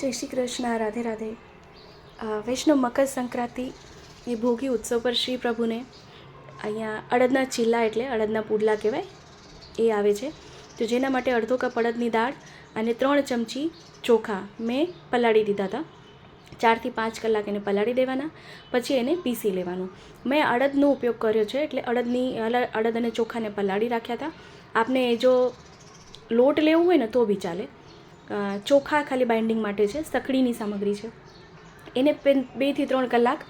જય શ્રી કૃષ્ણ, રાધે રાધે. વૈષ્ણવ મકર સંક્રાંતિ એ ભોગી ઉત્સવ પર શ્રી પ્રભુને અહીંયા અડદના ચીલા એટલે અડદના પુડલા કહેવાય, એ આવે છે. તો જેના માટે અડધો કપ અડદની દાળ અને ત્રણ ચમચી ચોખા મેં પલાળી દીધા હતા. ચારથી પાંચ કલાક એને પલાળી દેવાના, પછી એને પીસી લેવાનું. મેં અડદનો ઉપયોગ કર્યો છે એટલે અડદની અડદ અને ચોખાને પલાળી રાખ્યા હતા. આપને જો લોટ લેવું હોય ને તો બી ચાલે. ચોખા ખાલી બાઇન્ડિંગ માટે છે સકડીની સામગ્રી છે. એને બેથી ત્રણ કલાક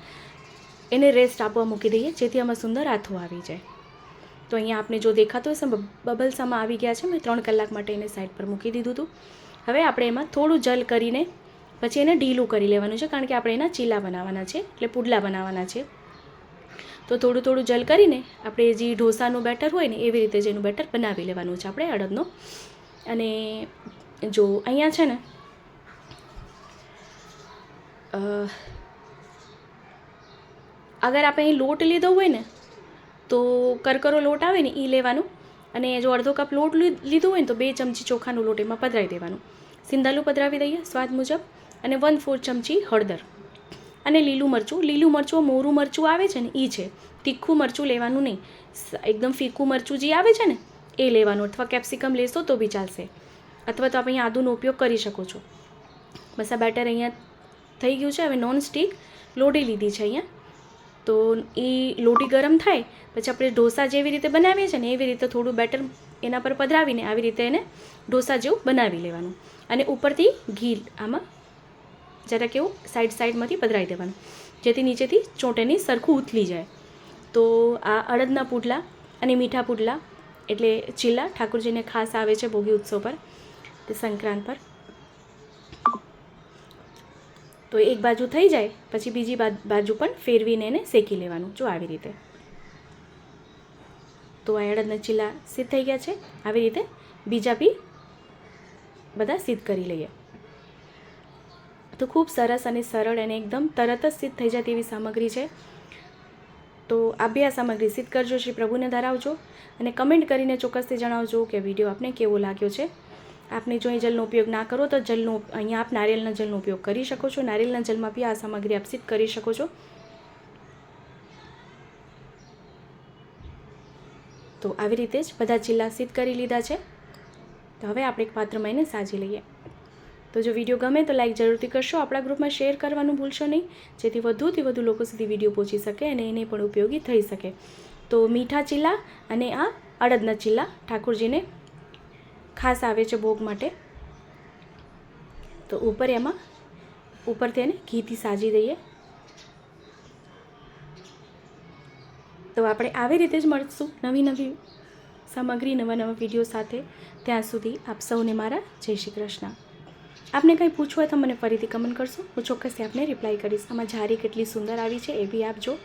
એને રેસ્ટ આપવા મૂકી દઈએ, જેથી આમાં સુંદર આથો આવી જાય. તો અહીંયા આપને જો દેખાતો હશે બબલ્સામાં આવી ગયા છે, મેં ત્રણ કલાક માટે એને સાઈડ પર મૂકી દીધું હતું. હવે આપણે એમાં થોડું જલ કરીને પછી એને ઢીલું કરી લેવાનું છે, કારણ કે આપણે એના ચીલા બનાવવાના છે, એટલે પુડલા બનાવવાના છે. તો થોડું થોડું જલ કરીને આપણે જે ઢોસાનું બેટર હોય ને, એવી રીતે જેનું બેટર બનાવી લેવાનું છે આપણે અડદનો. અને જો, અહીંયા છે ને અગર આપણે અહીં લોટ લીધો હોય ને, તો કરકરો લોટ આવે ને એ લેવાનું. અને જો અડધો કપ લોટ લીધો હોય ને, તો બે ચમચી ચોખાનું લોટ એમાં પધરાવી દેવાનું. સિંધાલું પધરાવી દઈએ, સ્વાદ મુજબ. અને વન ફોર ચમચી હળદર. અને લીલું મરચું. લીલું મરચું, મોરું મરચું આવે છે ને એ છે. તીખું મરચું લેવાનું નહીં. એકદમ ફીકું મરચું જે આવે છે ને, એ લેવાનું. અથવા કેપ્સિકમ લેશો તો બી ચાલશે. અથવા તો આપણે અહીંયા આદુનો ઉપયોગ કરી શકો છો. બસ આ બેટર અહીંયા થઈ ગયું છે. હવે નોન સ્ટિક લોટી લીધી છે અહીંયા. તો એ લોટી ગરમ થાય, પછી આપણે ઢોસા જેવી રીતે બનાવીએ છીએ ને એવી રીતે થોડું બેટર એના પર પધરાવીને આવી રીતે એને ઢોસા જેવું બનાવી લેવાનું. અને ઉપરથી ઘી આમાં જરા કેવું સાઈડ સાઈડમાંથી પધરાવી દેવાનું, જેથી નીચેથી ચોંટેની સરખું ઉથલી જાય. તો આ અડદના પુડલા અને મીઠા પુડલા એટલે ચીલા ઠાકોરજીને ખાસ આવે છે ભોગી ઉત્સવ પર. સંક્રાંત પર. તો એક બાજુ થઈ જાય, પછી બીજી બાજુ પણ ફેરવીને એને શેકી લેવાનું, જો આવી રીતે. તો આ અડદના ચીલા સિદ્ધ થઈ ગયા છે, આવી રીતે બીજા બી બધા સિદ્ધ કરી લઈએ. તો ખૂબ સરસ અને સરળ અને એકદમ તરત જ સિદ્ધ થઈ જાય તેવી સામગ્રી છે. તો આ બે આ સામગ્રી સિદ્ધ કરજો, શ્રી પ્રભુને ધરાવજો અને કમેન્ટ કરીને ચોક્કસથી જણાવજો કે વીડિયો આપને કેવો લાગ્યો છે. આપને જો અહીં જલનો ઉપયોગ ના કરો તો જલનો અહીંયા આપ નારિયેળના જલનો ઉપયોગ કરી શકો છો. નારિયેળના જલમાં બી આ સામગ્રી આપ સિદ્ધ કરી શકો છો. તો આવી રીતે જ બધા ચીલા સિદ્ધ કરી લીધા છે. તો હવે આપણે એક પાત્રમાં એને સાજી લઈએ. તો જો વીડિયો ગમે તો લાઈક જરૂરથી કરશો. આપણા ગ્રુપમાં શેર કરવાનું ભૂલશો નહીં. જેથી વધુથી વધુ લોકો સુધી વીડિયો પહોંચી શકે અને એને પણ ઉપયોગી થઈ શકે. તો મીઠા ચીલા અને આ અડદના ચીલા ઠાકોરજીને ખાસ આવે છે ભોગ માટે. તો ઉપર એમાં, ઉપરથી એને ઘીથી સાજી દઈએ. તો આપણે આવી રીતે જ મળશું નવી નવી સામગ્રી, નવા નવા વીડિયો સાથે. ત્યાં સુધી આપ સૌને મારા જય શ્રી કૃષ્ણ. આપને કંઈ પૂછવું હોય તો મને ફરીથી કમેન્ટ કરશો. હું ચોક્કસથી આપને રિપ્લાય કરીશ. આમાં જારી કેટલી સુંદર આવી છે એ બી આપજો